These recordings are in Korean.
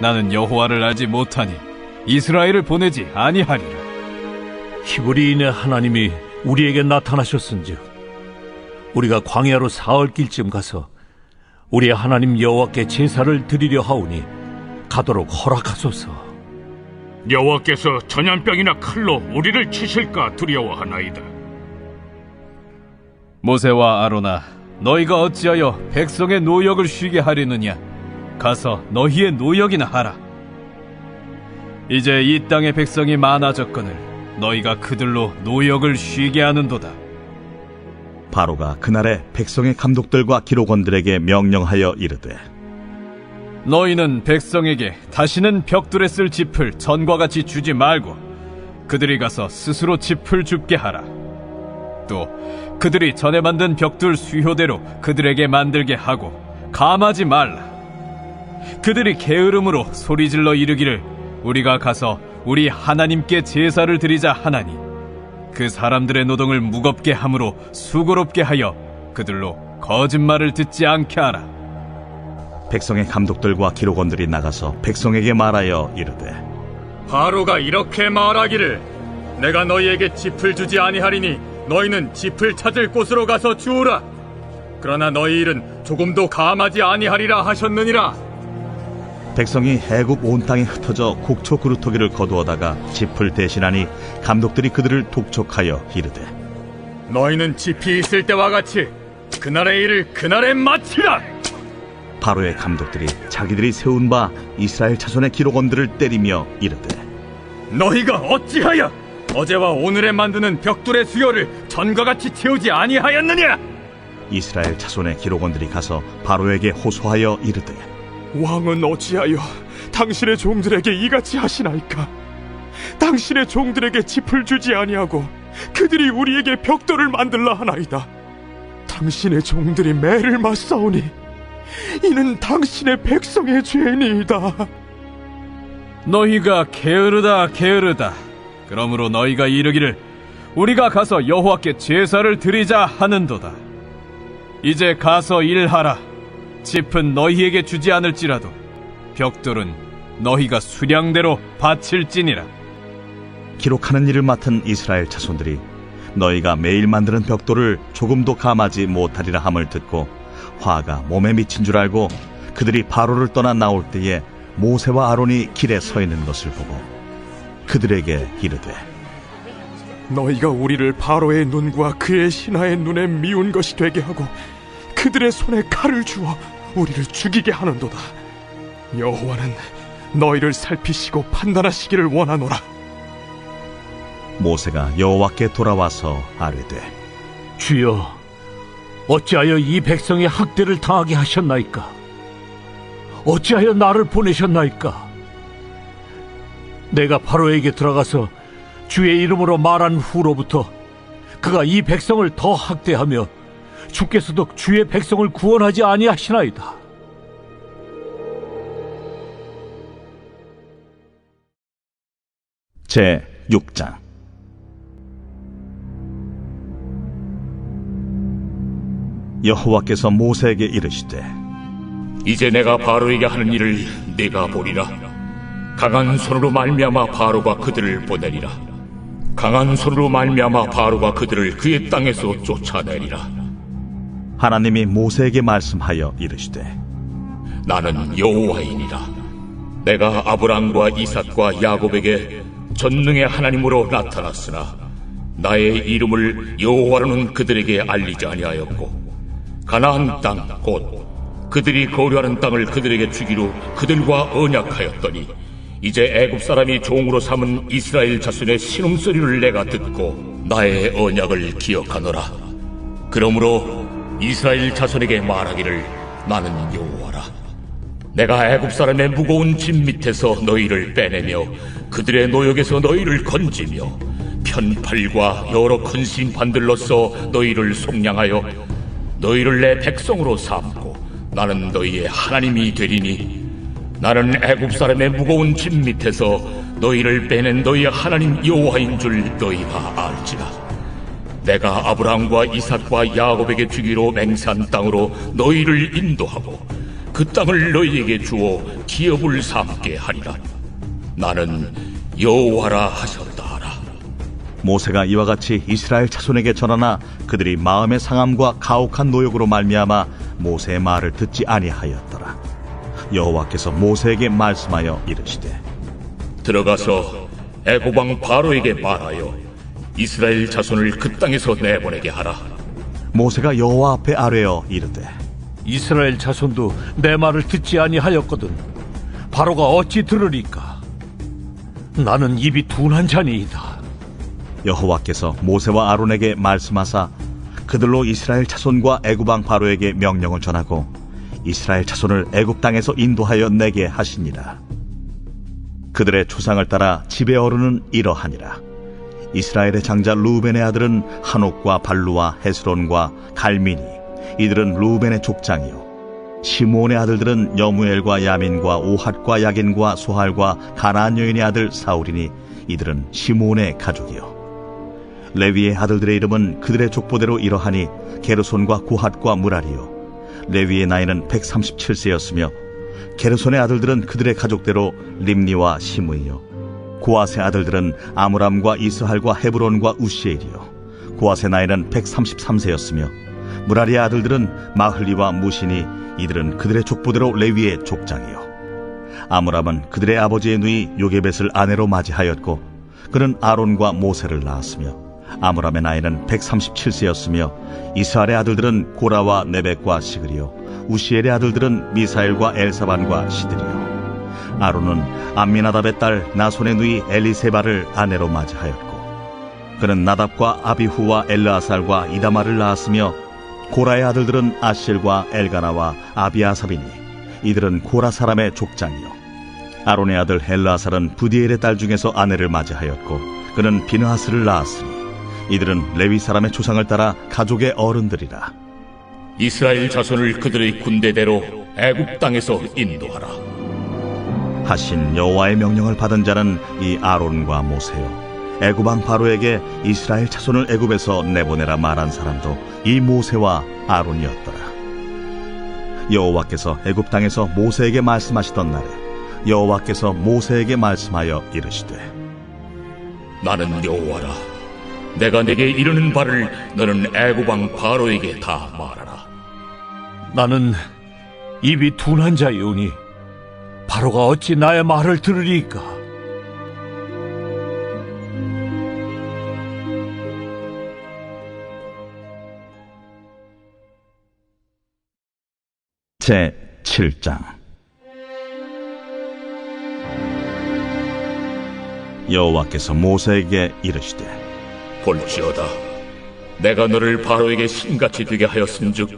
나는 여호와를 알지 못하니 이스라엘을 보내지 아니하리라. 히브리인의 하나님이 우리에게 나타나셨은즉 우리가 광야로 사흘 길쯤 가서 우리의 하나님 여호와께 제사를 드리려 하오니 가도록 허락하소서. 여호와께서 전염병이나 칼로 우리를 치실까 두려워하나이다 모세와 아로나, 너희가 어찌하여 백성의 노역을 쉬게 하려느냐? 가서 너희의 노역이나 하라. 이제 이 땅의 백성이 많아졌거늘 너희가 그들로 노역을 쉬게 하는도다. 바로가 그날에 백성의 감독들과 기록원들에게 명령하여 이르되 너희는 백성에게 다시는 벽돌에 쓸 짚을 전과 같이 주지 말고 그들이 가서 스스로 짚을 줍게 하라. 또 그들이 전에 만든 벽돌 수효대로 그들에게 만들게 하고 감하지 말라. 그들이 게으름으로 소리질러 이르기를 우리가 가서 우리 하나님께 제사를 드리자 하나니 그 사람들의 노동을 무겁게 함으로 수고롭게 하여 그들로 거짓말을 듣지 않게 하라. 백성의 감독들과 기록원들이 나가서 백성에게 말하여 이르되 바로가 이렇게 말하기를 내가 너희에게 짚을 주지 아니하리니 너희는 짚을 찾을 곳으로 가서 주우라 그러나 너희 일은 조금도 감하지 아니하리라 하셨느니라 백성이 해국 온 땅에 흩어져 곡초 그루터기를 거두어다가 짚을 대신하니 감독들이 그들을 독촉하여 이르되 너희는 짚이 있을 때와 같이 그날의 일을 그날에 마치라! 바로의 감독들이 자기들이 세운 바 이스라엘 자손의 기록원들을 때리며 이르되 너희가 어찌하여 어제와 오늘에 만드는 벽돌의 수요를 전과 같이 채우지 아니하였느냐? 이스라엘 자손의 기록원들이 가서 바로에게 호소하여 이르되 왕은 어찌하여 당신의 종들에게 이같이 하시나이까? 당신의 종들에게 짚을 주지 아니하고 그들이 우리에게 벽돌을 만들라 하나이다. 당신의 종들이 매를 맞사오니 이는 당신의 백성의 죄니이다. 너희가 게으르다 게으르다 그러므로 너희가 이르기를 우리가 가서 여호와께 제사를 드리자 하는도다 이제 가서 일하라 짚은 너희에게 주지 않을지라도 벽돌은 너희가 수량대로 바칠지니라. 기록하는 일을 맡은 이스라엘 자손들이 너희가 매일 만드는 벽돌을 조금도 감하지 못하리라 함을 듣고 화가 몸에 미친 줄 알고 그들이 바로를 떠나 나올 때에 모세와 아론이 길에 서 있는 것을 보고 그들에게 이르되 너희가 우리를 바로의 눈과 그의 신하의 눈에 미운 것이 되게 하고 그들의 손에 칼을 주어 우리를 죽이게 하는도다. 여호와는 너희를 살피시고 판단하시기를 원하노라. 모세가 여호와께 돌아와서 아뢰되 주여, 어찌하여 이 백성의 학대를 당하게 하셨나이까? 어찌하여 나를 보내셨나이까? 내가 바로에게 들어가서 주의 이름으로 말한 후로부터 그가 이 백성을 더 학대하며 주께서도 주의 백성을 구원하지 아니하시나이다. 제 6장. 여호와께서 모세에게 이르시되 이제 내가 바로에게 하는 일을 네가 보리라. 강한 손으로 말미암아 바로가 그들을 보내리라. 강한 손으로 말미암아 바로가 그들을 그의 땅에서 쫓아내리라 하나님이 모세에게 말씀하여 이르시되 나는 여호와이니라. 내가 아브람과 이삭과 야곱에게 전능의 하나님으로 나타났으나 나의 이름을 여호와로는 그들에게 알리지 아니하였고 가나안 땅 곧 그들이 거류하는 땅을 그들에게 주기로 그들과 언약하였더니 이제 애굽 사람이 종으로 삼은 이스라엘 자손의 신음소리를 내가 듣고 나의 언약을 기억하노라. 그러므로 이스라엘 자손에게 말하기를 나는 여호와라. 내가 애굽 사람의 무거운 짐 밑에서 너희를 빼내며 그들의 노역에서 너희를 건지며 편팔과 여러 큰 심판들로서 너희를 속량하여 너희를 내 백성으로 삼고 나는 너희의 하나님이 되리니 나는 애굽 사람의 무거운 짐 밑에서 너희를 빼낸 너희의 하나님 여호와인 줄 너희가 알지라 내가 아브라함과 이삭과 야곱에게 주기로 맹세한 땅으로 너희를 인도하고 그 땅을 너희에게 주어 기업을 삼게 하리라 나는 여호와라 하셨다 하라 모세가 이와 같이 이스라엘 자손에게 전하나 그들이 마음의 상함과 가혹한 노역으로 말미암아 모세의 말을 듣지 아니하였더라. 여호와께서 모세에게 말씀하여 이르시되 들어가서 왕 바로에게 말하여 이스라엘 자손을 그 땅에서 내보내게 하라 모세가 여호와 앞에 아뢰어 이르되 이스라엘 자손도 내 말을 듣지 아니하였거든 바로가 어찌 들으리까 나는 입이 둔한 자니이다 여호와께서 모세와 아론에게 말씀하사 그들로 이스라엘 자손과 애굽 왕 바로에게 명령을 전하고 이스라엘 자손을 애굽 땅에서 인도하여 내게 하시니라. 그들의 조상을 따라 집의 어른은 이러하니라. 이스라엘의 장자 루벤의 아들은 한옥과 발루와 헤스론과 갈미니 이들은 루벤의 족장이요. 시므온의 아들들은 여무엘과 야민과 오핫과 야긴과 소할과 가나안 여인의 아들 사울이니 이들은 시므온의 가족이요. 레위의 아들들의 이름은 그들의 족보대로 이러하니 게르손과 고핫과 무라리요. 레위의 나이는 137세였으며 게르손의 아들들은 그들의 가족대로 림니와 시므이요 고아의 아들들은 아므람과 이스할과 헤브론과 우시엘이요. 고아의 나이는 133세였으며 무라리의 아들들은 마흘리와 무신이 이들은 그들의 족보대로 레위의 족장이요. 아므람은 그들의 아버지의 누이 요게벳을 아내로 맞이하였고 그는 아론과 모세를 낳았으며 아므람의 나이는 137세였으며 이스라엘의 아들들은 고라와 네벡과 시그리요. 우시엘의 아들들은 미사엘과 엘사반과 시드리요 아론은 암미나답의 딸 나손의 누이 엘리세바를 아내로 맞이하였고 그는 나답과 아비후와 엘르아살과 이다마를 낳았으며 고라의 아들들은 아실과 엘가나와 아비아삽이니 이들은 고라 사람의 족장이요. 아론의 아들 엘르아살은 부디엘의 딸 중에서 아내를 맞이하였고 그는 비느하스를 낳았으니 이들은 레위 사람의 조상을 따라 가족의 어른들이라. 이스라엘 자손을 그들의 군대대로 애굽 땅에서 인도하라 하신 여호와의 명령을 받은 자는 이 아론과 모세요. 애굽 왕 바로에게 이스라엘 자손을 애굽에서 내보내라 말한 사람도 이 모세와 아론이었더라. 여호와께서 애굽 땅에서 모세에게 말씀하시던 날에 여호와께서 모세에게 말씀하여 이르시되 나는 여호와라. 내가 내게 이르는 바를 너는 애굽 왕 바로에게 다 말하라. 나는 입이 둔한 자이오니 바로가 어찌 나의 말을 들으리까? 제 7장. 여호와께서 모세에게 이르시되 볼지어다. 내가 너를 바로에게 신같이 되게 하였은즉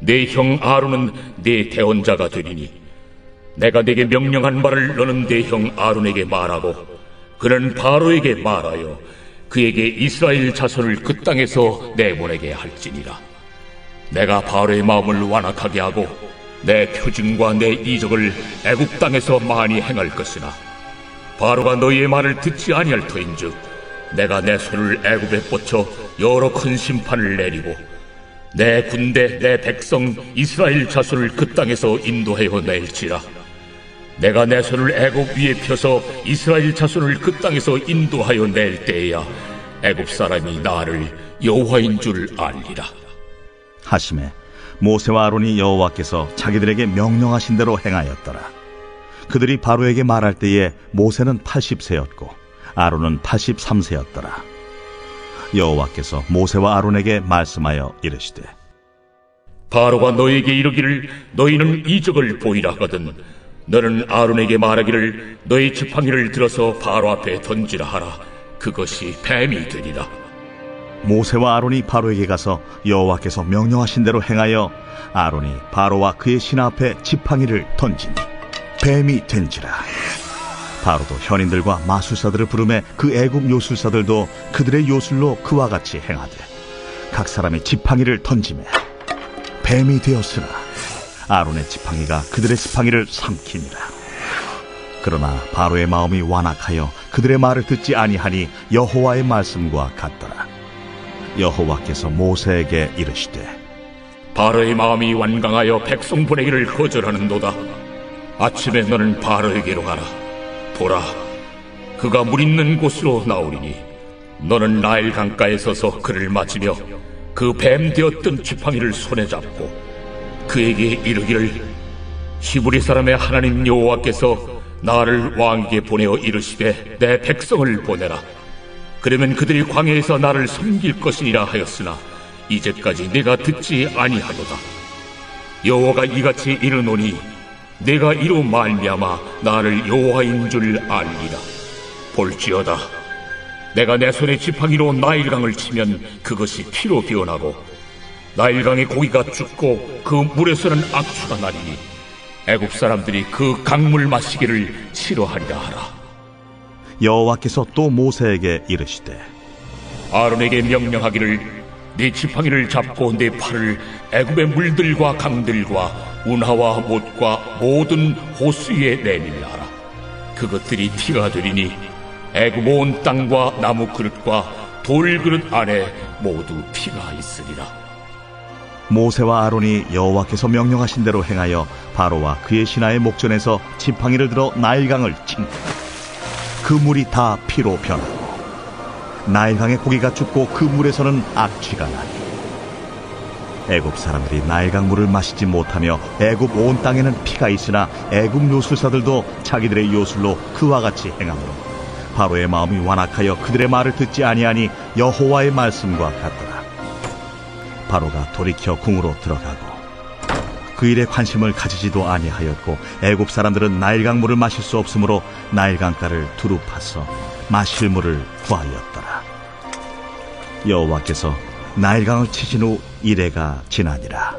내형 아론은 네 대언자가 되리니 내가 네게 명령한 바를 너는 내 형 아론에게 말하고 그는 바로에게 말하여 그에게 이스라엘 자손을 그 땅에서 내보내게 할지니라. 내가 바로의 마음을 완악하게 하고 내 표징과 내 이적을 애굽 땅에서 많이 행할 것이나 바로가 너희의 말을 듣지 아니할 터인즉 내가 내 손을 애굽에 뻗쳐 여러 큰 심판을 내리고 내 군대 내 백성 이스라엘 자손을 그 땅에서 인도하여 낼지라 내가 내 손을 애굽 위에 펴서 이스라엘 자손을 그 땅에서 인도하여 낼 때에야 애굽 사람이 나를 여호와인 줄 알리라 하심에 모세와 아론이 여호와께서 자기들에게 명령하신 대로 행하였더라. 그들이 바로에게 말할 때에 모세는 80세였고 아론은 83세였더라. 여호와께서 모세와 아론에게 말씀하여 이르시되 바로가 너에게 이르기를 너희는 이적을 보이라 하거든 너는 아론에게 말하기를 너희 지팡이를 들어서 바로 앞에 던지라 하라. 그것이 뱀이 되리라. 모세와 아론이 바로에게 가서 여호와께서 명령하신 대로 행하여 아론이 바로와 그의 신 앞에 지팡이를 던지니 뱀이 된지라. 바로도 현인들과 마술사들을 부르매 그 애굽 요술사들도 그들의 요술로 그와 같이 행하되 각 사람이 지팡이를 던지매 뱀이 되었으나 아론의 지팡이가 그들의 지팡이를 삼키니라 그러나 바로의 마음이 완악하여 그들의 말을 듣지 아니하니 여호와의 말씀과 같더라 여호와께서 모세에게 이르시되 바로의 마음이 완강하여 백성 보내기를 거절하는도다. 아침에 너는 바로에게로 가라. 보라, 그가 물 있는 곳으로 나오리니 너는 나일 강가에 서서 그를 맞으며 그 뱀 되었던 지팡이를 손에 잡고 그에게 이르기를 히브리 사람의 하나님 여호와께서 나를 왕에게 보내어 이르시되 내 백성을 보내라. 그러면 그들이 광야에서 나를 섬길 것이니라 하였으나 이제까지 내가 듣지 아니하도다. 여호와가 이같이 이르노니 내가 이로 말미암아 나를 여호와인 줄 알리라. 볼지어다. 내가 내 손에 지팡이로 나일강을 치면 그것이 피로 변하고 나일강의 고기가 죽고 그 물에서는 악취가 나리니 애굽 사람들이 그 강물 마시기를 싫어하리라 하라. 여호와께서 또 모세에게 이르시되 아론에게 명령하기를 네 지팡이를 잡고 네 팔을 애굽의 물들과 강들과 운하와 못과 모든 호수에 내밀라 하라. 그것들이 피가 되리니 애굽 온 땅과 나무 그릇과 돌 그릇 안에 모두 피가 있으리라. 모세와 아론이 여호와께서 명령하신 대로 행하여 바로와 그의 신하의 목전에서 지팡이를 들어 나일강을 친. 그 물이 다 피로 변하고 나일강의 고기가 죽고 그 물에서는 악취가 나니 애굽 사람들이 나일강 물을 마시지 못하며 애굽 온 땅에는 피가 있으나 애굽 요술사들도 자기들의 요술로 그와 같이 행하므로 바로의 마음이 완악하여 그들의 말을 듣지 아니하니 여호와의 말씀과 같더라. 바로가 돌이켜 궁으로 들어가고 그 일에 관심을 가지지도 아니하였고 애굽 사람들은 나일강 물을 마실 수 없으므로 나일강가를 두루 파서 마실 물을 구하였더라. 여호와께서 나일강을 치신 후 이래가 지나니라